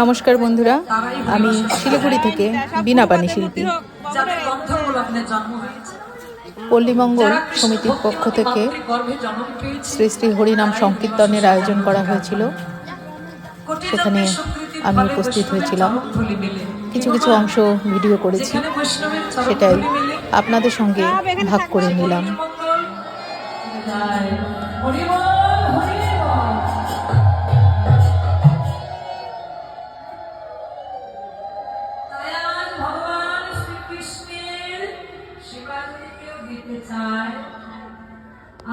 নমস্কার বন্ধুরা আমি শিলিগুড়ি থেকে বিনা পানি শিল্পী। পল্লীমঙ্গল সমিতির পক্ষ থেকে শ্রী শ্রী হরিনাম সংকীর্তনের আয়োজন করা হয়েছিল। সেখানে আমি উপস্থিত হয়েছিলাম। কিছু কিছু অংশ ভিডিও করেছি। সেটাই আপনাদের সঙ্গে ভাগ করে নিলাম। দিতে চায়।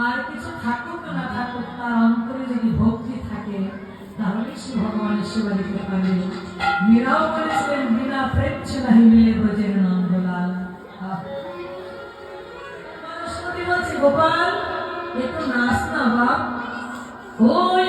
আর কিছু থাকুক না থাকুক, তার অন্তরে যদি ভক্তি থাকে, তাহলে সে ভগবানের সেবা দিতে পারে। মীরাও বলেছিলেন বিনা প্রেম নাহি মিলে ব্রজের নন্দলাল। গোপাল একটু নাচ না বাপ। ওই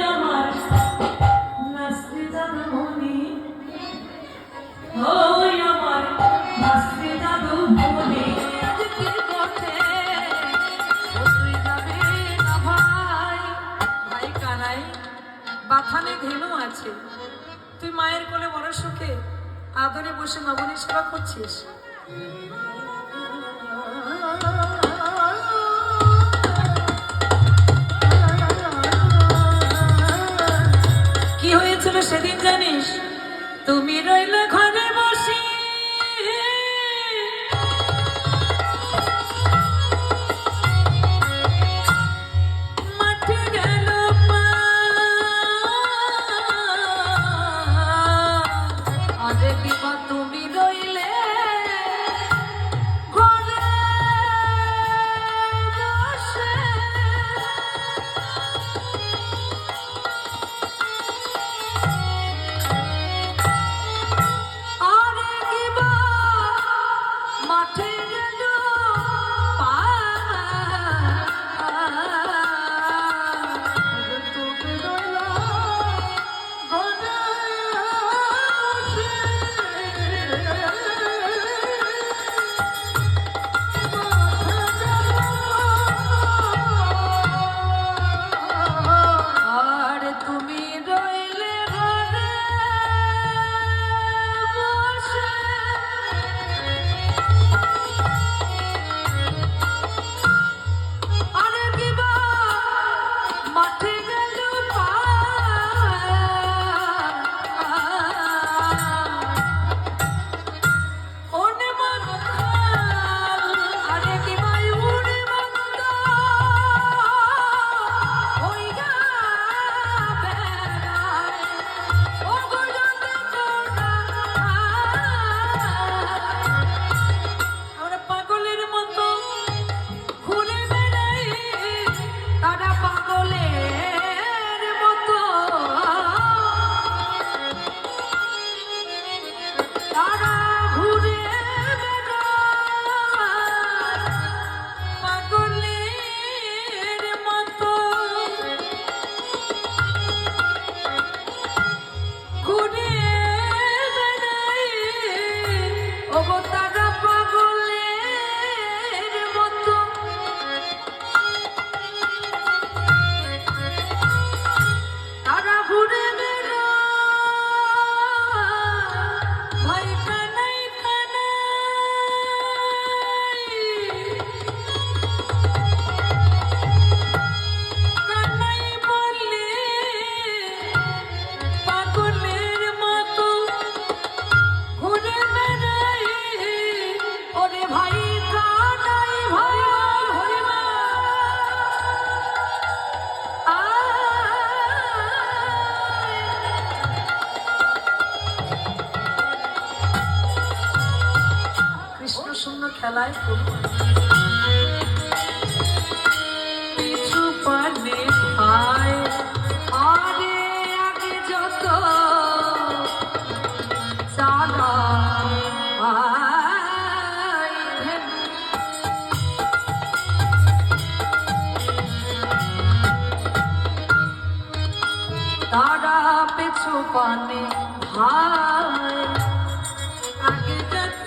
বাথানে ধেনু আছে। তুই মায়ের কোলে বড় সুখে আদরে বসে নবনী সেবা করছিস। খেলায় প্রভু পিছু পানে ভাই আরে আগে যত চালা আই ধেনু। তারা পেছু পানে ভাই আগে যত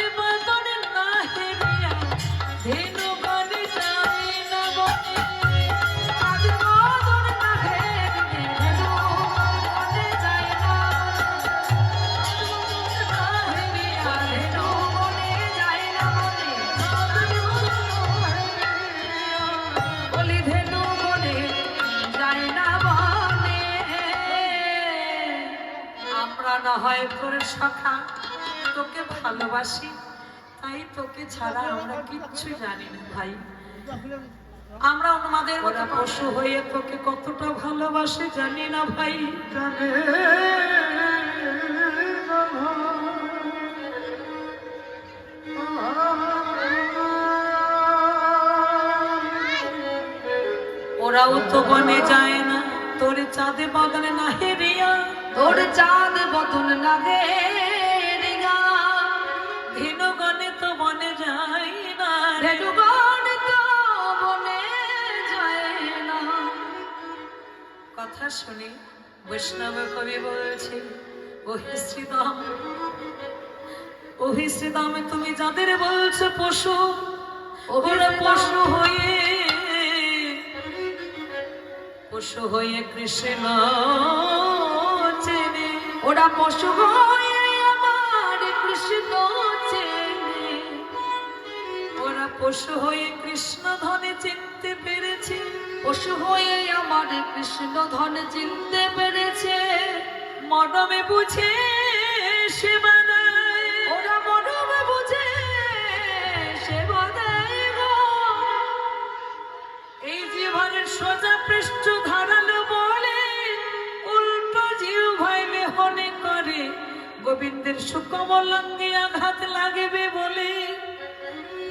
সখা তোকে ভালোবাসি তাই তোকে ছাড়া আমরা কিচ্ছু জানি না ভাই। আমরা আমাদের ওরা পশু হয়ে তোকে কতটা ভালোবাসে জানি না ভাই। ওরাও তো বনে যায় না তোর চাঁদে বদলে না হেরিয়া। তোর চাঁদ বদল না হেরিয়া ধেনুগণে তো বনে যায় না ধেনুগণে তো বনে যায় না। কথা শুনি বৈষ্ণব কবি বলছে ওহে শ্রীদাম ওহে তুমি যাদের বলছো পশু ওরা পশু হয়ে পশু হয়ে কৃষ্ণ ওরা পশু আমার কৃষ্ণ চেনে। ওরা পশু হয়ে কৃষ্ণ ধনে চিনতে পেরেছে। পশু হয়ে আমার কৃষ্ণ ধনে চিনতে পেরেছে। মনমে বুঝে গোবিন্দের সুকমলঙ্গে আঘাত লাগবে বলে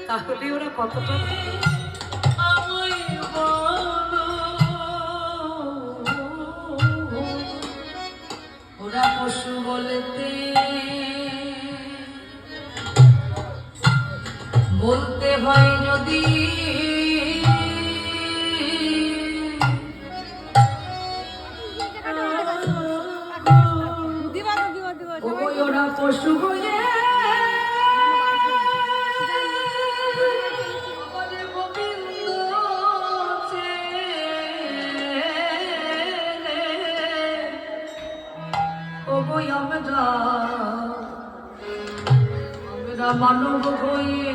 তাহলে ওরা কতটা ওরা পশু বলতে বলতে হয় যদি ওগো আমরা আমরা মানব হয়ে